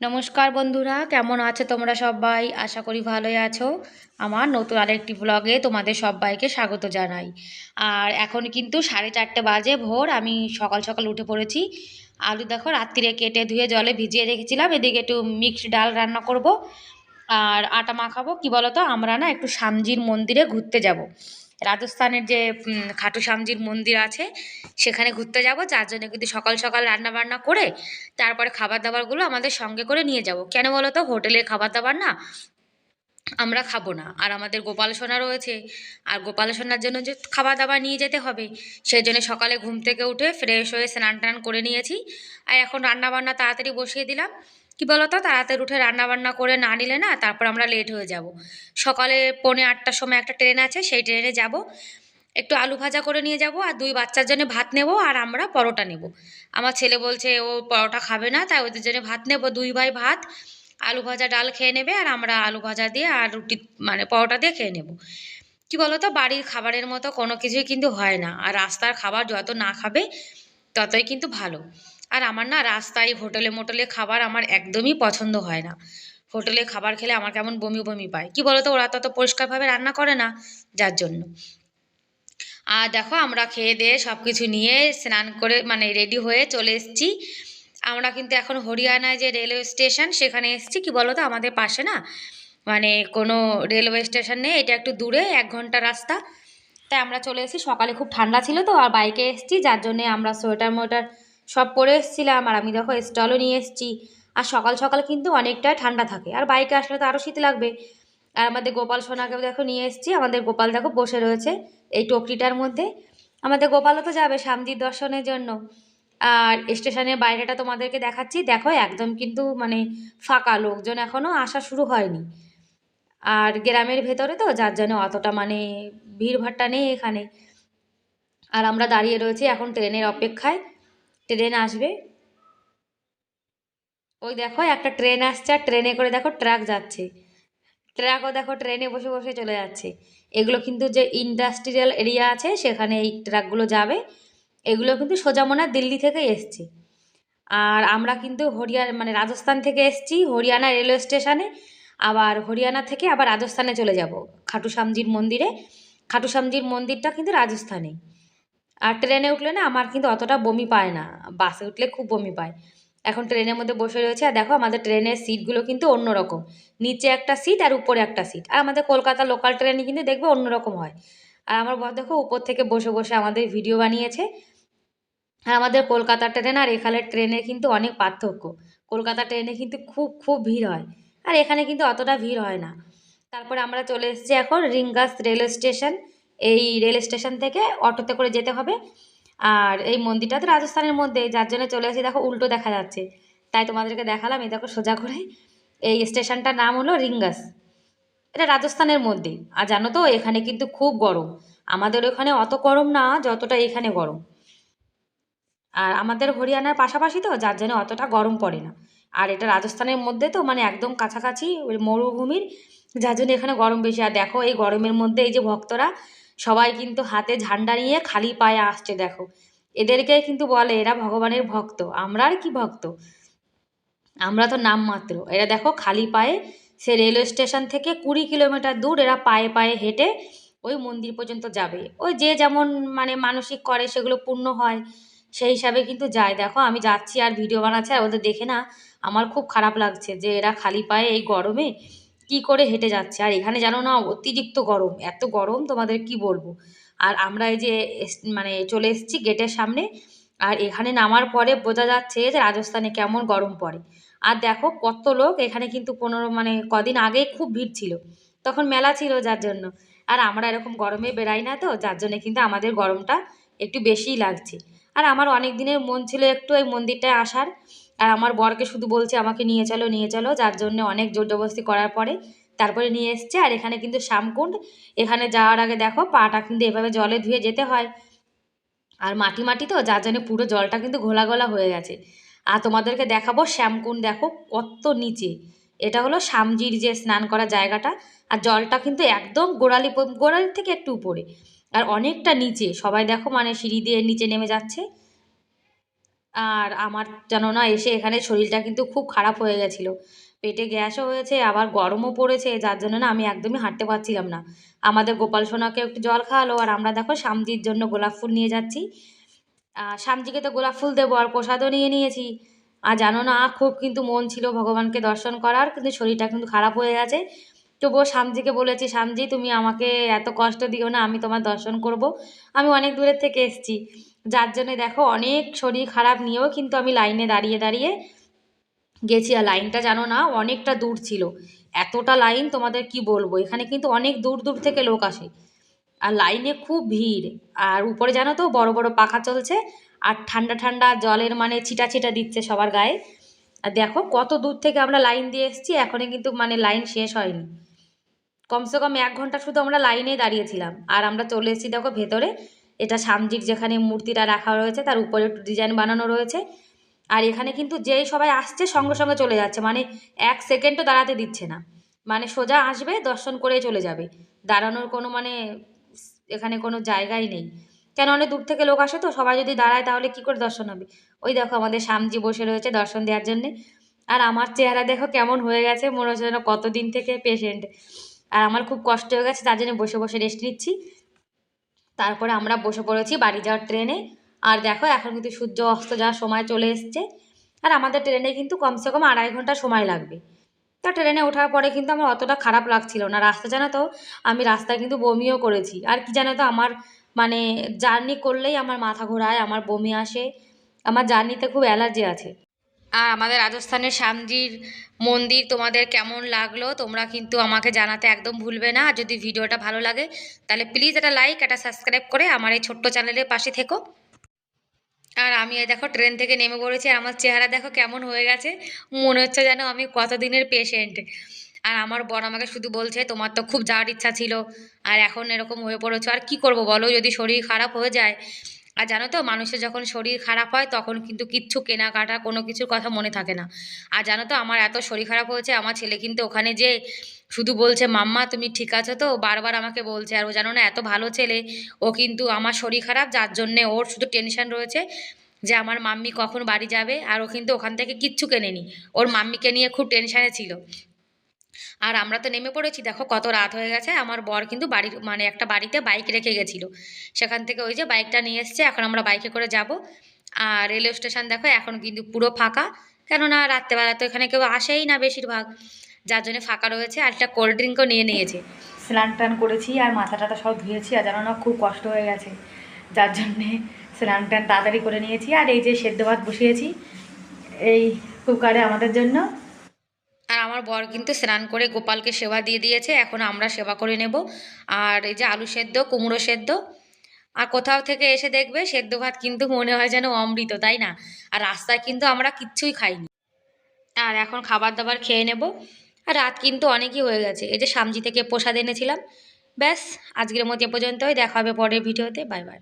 নমস্কার বন্ধুরা, কেমন আছো তোমরা সবাই? আশা করি ভালোই আছো। আমার নতুন আরেকটি ব্লগে তোমাদের সবাইকে স্বাগত জানাই। আর এখন কিন্তু সাড়ে চারটে বাজে ভোর, আমি সকাল সকাল উঠে পড়েছি। আলু দেখো রাত্রিরে কেটে ধুয়ে জলে ভিজিয়ে রেখেছিলাম, এদিকে একটু মিক্সড ডাল রান্না করব। আর আটা মাখাবো, কি বলো তো আমরা না একটু সামজির মন্দিরে ঘুরতে যাব। রাজস্থানের যে খাটু শ্যামজির মন্দির আছে, সেখানে ঘুরতে যাব। যার জন্য কিন্তু সকাল সকাল রান্না বান্না করে, তারপরে খাবার দাবারগুলো আমাদের সঙ্গে করে নিয়ে যাব। কেন বলো তো হোটেলের খাবার দাবার না আমরা খাব না। আর আমাদের গোপাল সোনা রয়েছে। আর গোপাল সোনার জন্য যে খাবার দাবার নিয়ে যেতে হবে, সেই জন্য সকালে ঘুম থেকে উঠে ফ্রেশ হয়ে স্নান টান করে নিয়েছি। আর এখন রান্না বান্না তাড়াতাড়ি বসিয়ে দিলাম। কি বলো তো তাড়াতাড়ি উঠে রান্না বান্না করে না নিলে না তারপর আমরা লেট হয়ে যাব। সকালে পৌনে আটটার সময় একটা ট্রেন আছে, সেই ট্রেনে যাব। একটু আলু ভাজা করে নিয়ে যাব আর দুই বাচ্চার জন্য ভাত নেব আর আমরা পরোটা নেব। আমার ছেলে বলছে, ও পরোটা খাবে না, তাই ওদের জন্য ভাত নেব। দুই ভাই ভাত, আলু ভাজা ডাল খেয়ে নেবে আর আমরা আলু ভাজা দিয়ে আর রুটি মানে পরোটা দিয়ে খেয়ে নেব। কি বলো তো বাড়ির খাবারের মতো কোনো কিছুই কিন্তু হয় না। আর রাস্তার খাবার যত না খাবে ততই কিন্তু ভালো। আর আমার না রাস্তায় হোটেলে মোটেলে খাবার আমার একদমই পছন্দ হয় না। হোটেলে খাবার খেলে আমার কেমন বমি বমি পায়। কি বলো তো ওরা তত পরিষ্কারভাবে রান্না করে না, যার জন্য। আর দেখো, আমরা খেয়ে দিয়ে সব কিছু নিয়ে স্নান করে মানে রেডি হয়ে চলে এসেছি। আমরা কিন্তু এখন হরিয়ানায় যে রেলওয়ে স্টেশন সেখানে এসেছি। কি বলো তো আমাদের পাশে না মানে কোনো রেলওয়ে স্টেশন নেই। এটা একটু দূরে, এক ঘণ্টা রাস্তা। তাই আমরা চলে এসেছি। সকালে খুব ঠান্ডা ছিল তো, আর বাইকে এসেছি। যার জন্যে আমরা সোয়েটার মোয়েটার সব পরে এসেছিলাম, আর আমি দেখো স্টলও নিয়ে এসেছি। আর সকাল সকাল কিন্তু অনেকটাই ঠান্ডা থাকে। আর বাইকে আসলে তো আরও শীত লাগবে। আর আমাদের গোপাল সোনাকেও দেখো নিয়ে এসেছি। আমাদের গোপাল দেখো বসে রয়েছে এই টকরিটার মধ্যে। আমাদের গোপালও তো যাবে সামজির দর্শনের জন্য। আর স্টেশনের বাইরেটা তোমাদেরকে দেখাচ্ছি। দেখো একদম কিন্তু মানে ফাঁকা, লোকজন এখনও আসা শুরু হয়নি। আর গ্রামের ভেতরে তো যার জন্য অতটা মানে ভিড়ভাট্টা নেই এখানে। আর আমরা দাঁড়িয়ে রয়েছি এখন ট্রেনের অপেক্ষায়। ট্রেন আসবে। ওই দেখো একটা ট্রেন আসছে, আর ট্রেনে করে দেখো ট্রাক যাচ্ছে। ট্রাকও দেখো ট্রেনে বসে বসে চলে যাচ্ছে। এগুলো কিন্তু যে ইন্ডাস্ট্রিয়াল এরিয়া আছে, সেখানে এই ট্রাকগুলো যাবে। এগুলো কিন্তু সোজা মনে দিল্লি থেকে এসছে। আর আমরা কিন্তু হরিয়ানা মানে রাজস্থান থেকে এসছি, হরিয়ানা রেলওয়ে স্টেশনে। আবার হরিয়ানা থেকে আবার রাজস্থানে চলে যাব খাটু শ্যামজির মন্দিরে। খাটু শ্যামজির মন্দিরটা কিন্তু রাজস্থানে। আর ট্রেনে উঠলে না আমার কিন্তু অতটা বমি পায় না। বাসে উঠলে খুব বমি পায়। এখন ট্রেনের মধ্যে বসে রয়েছে আর দেখো আমাদের ট্রেনের সিটগুলো কিন্তু অন্যরকম। নিচে একটা সিট আর উপরে একটা সিট। আর আমাদের কলকাতা লোকাল ট্রেনে কিন্তু দেখবে অন্যরকম হয়। আর আমার বর দেখো উপর থেকে বসে বসে আমাদের ভিডিও বানিয়েছে। আর আমাদের কলকাতা ট্রেন আর এখানের ট্রেনে কিন্তু অনেক পার্থক্য। কলকাতা ট্রেনে কিন্তু খুব খুব ভিড় হয়। আর এখানে কিন্তু অতটা ভিড় হয় না। তারপরে আমরা চলে এসেছি এখন রিঙ্গাস রেল স্টেশন এই রেল স্টেশন থেকে অটোতে করে যেতে হবে। আর এই মন্দিরটা তো রাজস্থানের মধ্যে, যার জন্য চলে আসি, দেখো উল্টো দেখা যাচ্ছে। তাই তোমাদেরকে দেখালাম, এই দেখো সোজা করে। এই স্টেশনটার নাম হলো রিঙ্গাস। এটা রাজস্থানের মধ্যে। আর জানো তো, এখানে কিন্তু খুব গরম। আমাদের ওখানে অত গরম না, যতটা এখানে গরম। আর আমাদের হরিয়ানার পাশাপাশি তো, যার জন্য অতটা গরম পড়ে না। আর এটা রাজস্থানের মধ্যে তো মানে একদম কাছাকাছি, ওই মরুভূমির, যার জন্য এখানে গরম বেশি। আর দেখো, এই গরমের মধ্যে এই যে ভক্তরা সবাই কিন্তু হাতে ঝান্ডা নিয়ে খালি পায়ে আসছে, দেখো। এদেরকে কিন্তু বলে, এরা ভগবানের ভক্ত, আমরা আর কি ভক্ত? আমরা তো নাম মাত্র এরা দেখো খালি পায়ে, সে রেলওয়ে স্টেশন থেকে কুড়ি কিলোমিটার দূর এরা পায়ে পায়ে হেঁটে ওই মন্দির পর্যন্ত যাবে। ওই যে যেমন মানে মানসিক করে, সেগুলো পূর্ণ হয়, সেই হিসাবে কিন্তু যায়। দেখো, আমি যাচ্ছি আর ভিডিও বানাচ্ছি, আর ওদের দেখে না, আমার খুব খারাপ লাগছে যে এরা খালি পায়ে এই গরমে কি করে হেঁটে যাচ্ছে? আর এখানে জানো না, অতিরিক্ত গরম। এত গরম, তোমাদের কি বলব? আর আমরা এই যে মানে চলে এসেছি গেটের সামনে, আর এখানে নামার পরে বোঝা যাচ্ছে যে রাজস্থানে কেমন গরম পড়ে। আর দেখো কত লোক, এখানে কিন্তু পনেরো মানে কদিন আগে খুব ভিড় ছিল। তখন মেলা ছিল যার জন্য। আর আমরা এরকম গরমে বেরাই না তো, যার জন্য কিন্তু আমাদের গরমটা একটু বেশিই লাগছে। আর আমার অনেক দিনের মন ছিল একটু এই মন্দিরটায় আসার। আর আমার বরকে শুধু বলছে, আমাকে নিয়ে চলো নিয়ে চলো। যার জন্য অনেক জোরজবস্তি করার পরে তারপরে নিয়ে এসছে। আর এখানে কিন্তু শ্যামকুণ্ড, এখানে যাওয়ার আগে দেখো, পাটা কিন্তু এভাবে জলে ধুয়ে যেতে হয়। আর মাটি মাটি তো, যার জন্য পুরো জলটা কিন্তু ঘোলা ঘোলা হয়ে গেছে। আর তোমাদেরকে দেখাবো শ্যামকুণ্ড, দেখো কত নিচে। এটা হলো শ্যামজির যে স্নান করার জায়গাটা। আর জলটা কিন্তু একদম গোড়ালি গোড়ালির থেকে একটু উপরে। আর অনেকটা নিচে, সবাই দেখো মানে সিঁড়ি দিয়ে নিচে নেমে যাচ্ছে। আর আমার জানো না এসে এখানে শরীরটা কিন্তু খুব খারাপ হয়ে গেছিল। পেটে গ্যাসও হয়েছে, আবার গরমও পড়েছে, যার জন্য না আমি একদমই হাঁটতে পারছিলাম না। আমাদের গোপাল সোনাকে একটু জল খাওয়ালো, আর আমরা দেখো সামজির জন্য গোলাপ ফুল নিয়ে যাচ্ছি। আর সামজিকে তো গোলাপ ফুল দেবো, আর প্রসাদও নিয়ে নিয়েছি। আর জানো না, খুব কিন্তু মন ছিল ভগবানকে দর্শন করার, কিন্তু শরীরটা কিন্তু খারাপ হয়ে গেছে। তবুও সামজিকে বলেছি সামজি তুমি আমাকে এত কষ্ট দিও না, আমি তোমার দর্শন করব। আমি অনেক দূরের থেকে এসেছি। যার জন্য দেখো, অনেক শরীর খারাপ নিয়েও কিন্তু আমি লাইনে দাঁড়িয়ে দাঁড়িয়ে গেছি। আর লাইনটা জানো না, অনেকটা দূর ছিল। এতটা লাইন তোমাদের কি বলব? এখানে কিন্তু অনেক দূর দূর থেকে লোক আসে। আর লাইনে খুব ভিড়। আর উপরে জানো তো, বড় বড় পাখা চলছে। আর ঠান্ডা ঠান্ডা জলের মানে ছিটা ছিটা দিচ্ছে সবার গায়ে। আর দেখো, কত দূর থেকে আমরা লাইন দিয়ে এসেছি, এখনই কিন্তু মানে লাইন শেষ হয়নি। কমসে কম এক ঘণ্টা শুধু আমরা লাইনে দাঁড়িয়েছিলাম। আর আমরা চলে এসেছি দেখো ভেতরে। এটা সামজির যেখানে মূর্তিটা রাখা রয়েছে, তার উপরে একটু ডিজাইন বানানো রয়েছে। আর এখানে কিন্তু যেই সবাই আসছে সঙ্গে সঙ্গে চলে যাচ্ছে মানে এক সেকেন্ডও দাঁড়াতে দিচ্ছে না। মানে সোজা আসবে, দর্শন করেই চলে যাবে। দাঁড়ানোর কোনো মানে এখানে কোনো জায়গাই নেই। কেন অনেক দূর থেকে লোক আসে তো, সবাই যদি দাঁড়ায় তাহলে কি করে দর্শন হবে? ওই দেখো আমাদের সামজি বসে রয়েছে দর্শন দেওয়ার জন্যে। আর আমার চেহারা দেখো কেমন হয়ে গেছে, মনে হচ্ছে যেন কতদিন থেকে পেশেন্ট আর আমার খুব কষ্ট হয়ে গেছে, তার জন্য বসে বসে রেস্ট নিচ্ছি। তারপরে আমরা বসে পড়েছি বাড়ি যাওয়ার ট্রেনে আর দেখো, এখন কিন্তু সূর্য অস্ত যাওয়ার সময় চলে এসছে। আর আমাদের ট্রেনে কিন্তু কমসে কম আড়াই ঘণ্টা সময় লাগবে। তা ট্রেনে ওঠার পরে কিন্তু আমার অতটা খারাপ লাগছিল না। রাস্তা জানো তো, আমি রাস্তায় কিন্তু বমিও করেছি। আর কি জানো তো, আমার মানে জার্নি করলেই আমার মাথা ঘোরায়, আমার বমি আসে। আমার জার্নিতে খুব অ্যালার্জি আছে। আর আমাদের রাজস্থানের শ্যামজির মন্দির তোমাদের কেমন লাগল, তোমরা কিন্তু আমাকে জানাতে একদম ভুলবে না। আর যদি ভিডিওটা ভালো লাগে, তাহলে প্লিজ একটা লাইক একটা সাবস্ক্রাইব করে আমার এই ছোট্ট চ্যানেলের পাশে থেকো। আর আমি দেখো ট্রেন থেকে নেমে পড়েছি, আর আমার চেহারা দেখো কেমন হয়ে গেছে। মনে হচ্ছে যেন আমি কতদিনের পেশেন্ট আর আমার বর আমাকে শুধু বলছে, তোমার তো খুব যাওয়ার ইচ্ছা ছিল, আর এখন এরকম হয়ে পড়েছো, আর কি করব বলো? যদি শরীর খারাপ হয়ে যায় আর জানো তো, মানুষের যখন শরীর খারাপ হয়, তখন কিন্তু কিচ্ছু কেনাকাটা কোনো কিছুর কথা মনে থাকে না। আর জানো তো, আমার এত শরীর খারাপ হয়েছে, আমার ছেলে কিন্তু ওখানে যে শুধু বলছে, মাম্মা, তুমি ঠিক আছো তো? বারবার আমাকে বলছে, আর ও জানো না, এত ভালো ছেলে, ও কিন্তু আমার শরীর খারাপ, যার জন্যে ওর শুধু টেনশন রয়েছে যে, আমার মাম্মি কখন বাড়ি যাবে, আর ও কিন্তু ওখান থেকে কিচ্ছু কেনেনি। ওর মাম্মিকে নিয়ে খুব টেনশানে ছিল। আর আমরা তো নেমে পড়েছি, দেখো কত রাত হয়ে গেছে, আমার বর কিন্তু বাড়ির মানে একটা বাড়িতে বাইক রেখে গেছিল। সেখান থেকে ওই যে বাইকটা নিয়ে এসছে, এখন আমরা বাইকে করে যাব। আর রেলওয়ে স্টেশন দেখো এখন কিন্তু পুরো ফাঁকা, কেননা রাত্রেবেলা তো এখানে কেউ আসেই না বেশিরভাগ। যার জন্য ফাঁকা রয়েছে, আর একটা কোল্ড ড্রিঙ্কও নিয়ে নিয়েছে। স্নান টান করেছি, আর মাথা টাথা সব ধুয়েছি, আর জানো না খুব কষ্ট হয়ে গেছে। যার জন্যে স্নান টান তাড়াতাড়ি করে নিয়েছি, আর এই যে সেদ্ধ ভাত বসিয়েছি, এই কুকারে আমাদের জন্য। আমার বর কিন্তু স্নান করে গোপালকে সেবা দিয়ে দিয়েছে, এখন আমরা সেবা করে নেব। আর এই যে আলু সেদ্ধ, কুমড়ো সেদ্ধ, আর কোথাও থেকে এসে দেখবে সেদ্ধ ভাত কিন্তু মনে হয় যেন অমৃত, তাই না? আর রাস্তায় কিন্তু আমরা কিচ্ছুই খাইনি। আর এখন খাবার দাবার খেয়ে নেব। আর রাত কিন্তু অনেকই হয়ে গেছে। এই যে সামজি থেকে প্রসাদ এনেছিলাম। ব্যাস, আজকের মতো এ পর্যন্তই। দেখা হবে পরের ভিডিওতে। Bye bye.